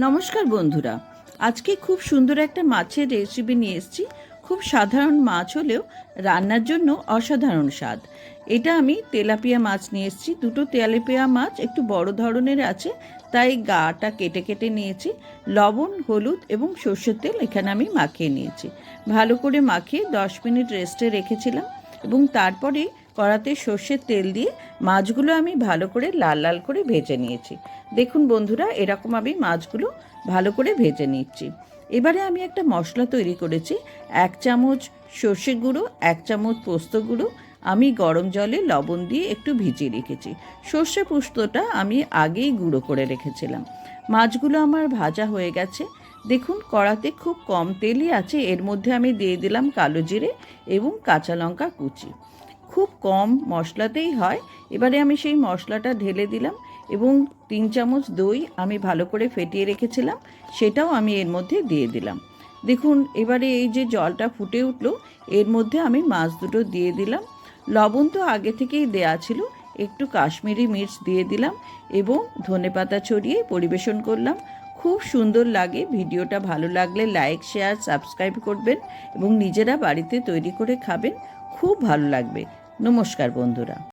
নমস্কার বন্ধুরা। আজকে খুব সুন্দর একটা মাছের রেসিপি নিয়ে এসেছি। খুব সাধারণ মাছ হলেও রান্নার জন্য অসাধারণ স্বাদ। এটা আমি তেলাপিয়া মাছ নিয়ে এসেছি। দুটো তেলাপিয়া মাছ একটু বড় ধরনের আছে, তাই গাটা কেটে কেটে নিয়েছি। লবণ, হলুদ এবং সর্ষের তেল এখানে আমি মাখিয়ে নিয়েছি। ভালো করে মাখিয়ে দশ মিনিট রেস্টে রেখেছিলাম এবং তারপরে কড়াতে সর্ষের তেল দিয়ে মাছগুলো আমি ভালো করে লাল লাল করে ভেজে নিয়েছি। দেখুন বন্ধুরা, এরকম আমি মাছগুলো ভালো করে ভেজে নিচ্ছি। এবারে আমি একটা মশলা তৈরি করেছি, এক চামচ সর্ষে গুঁড়ো, এক চামচ পোস্ত গুঁড়ো। আমি গরম জলে লবণ দিয়ে একটু ভিজিয়ে রেখেছি। সর্ষে পোস্তটা আমি আগেই গুঁড়ো করে রেখেছিলাম। মাছগুলো আমার ভাজা হয়ে গেছে। দেখুন, কড়াতে খুব কম তেলই আছে। এর মধ্যে আমি দিয়ে দিলাম কালো জিরে এবং কাঁচা লঙ্কা কুচি। খুব কম মশলাতেই হয়। এবারে আমি সেই মশলাটা ঢেলে দিলাম এবং তিন চামচ দই আমি ভালো করে ফেটিয়ে রেখেছিলাম, সেটাও আমি এর মধ্যে দিয়ে দিলাম। দেখুন, এবারে এই যে জলটা ফুটে উঠল, এর মধ্যে আমি মাছ দুটো দিয়ে দিলাম। লবণ তো আগে থেকেই দেয়া ছিল, একটু কাশ্মীরি মির্চ দিয়ে দিলাম এবং ধনেপাতা ছড়িয়ে পরিবেশন করলাম। খুব সুন্দর লাগে, ভিডিওটা ভালো লাগলে লাইক, শেয়ার, সাবস্ক্রাইব করবেন এবং নিজেরা বাড়িতে তৈরি করে খাবেন, খুব ভালো লাগবে। নমস্কার বন্ধুরা।